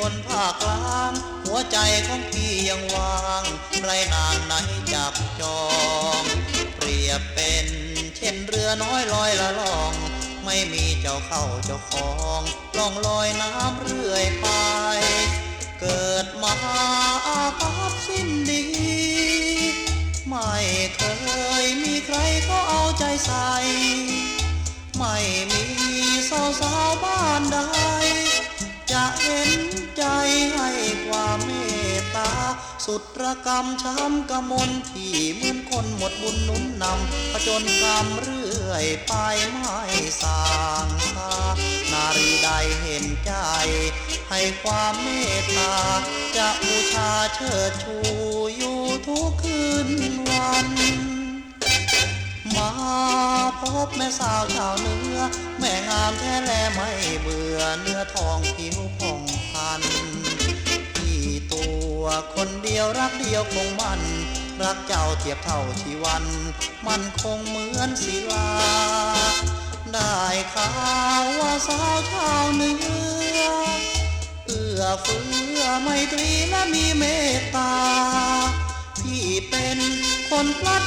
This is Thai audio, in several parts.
คนภาคกลาง หัวใจของพี่ยังวางไรนานไหนจับจอง เปรียบเป็นเช่นเรือน้อยลอยละล่อง ไม่มีเจ้าเข้าเจ้าของล่องลอยน้ำเรื่อยไป เกิดมาอาภัพสิ้นดี ไม่เคยมีใครเขาเอาใจใส่ ไม่มีสาวสาวบ้านใด สุดระกรรมช้ำกมลที่เหมือนคนหมดบุญนุนนำผจญกรรมเรื่อยไปไม่สางคานารีใดเห็นใจ ให้ความเมตตา จะบูชาเชิดชูอยู่ทุกคืนวันมาพบแม่สาวชาวเนื้อ แม่งามแท้แลไม่เบื่อเนื้อทองผิวผ่องพัน ยวรักเดียวคงมัน รักเจ้าเทียบเท่าชีวัน มันคงเหมือนศิลา ได้ข่าวว่าสาวชาวเนื้อเอื้อเฟื้อไม่ตรีและมีเมตตา พี่เป็นคนพลัด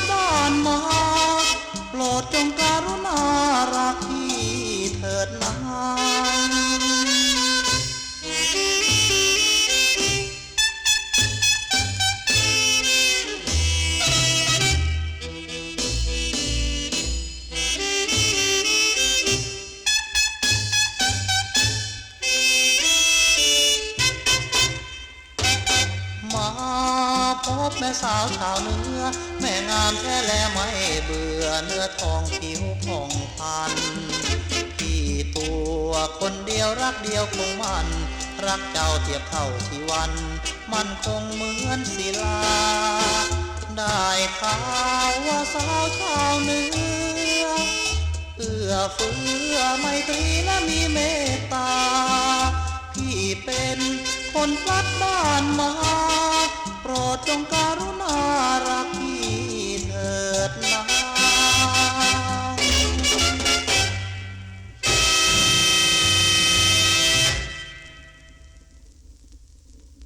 ม่สาวชาวเหนือแม่งามแท้แลไม่เบื่อเนื้อทองผิวผ่องพันพี่ตัวคนเดียวรักเดียวคงมัน รักเจ้าเทียบเท่าชีวัน มันคงเหมือนศิลา ได้ข่าวว่าสาวชาวเหนือเอื้อเฟื้อไม่ตรีและมีเมตตาพี่เป็นคนพลัดบ้านมา โปรดจงการุณารัก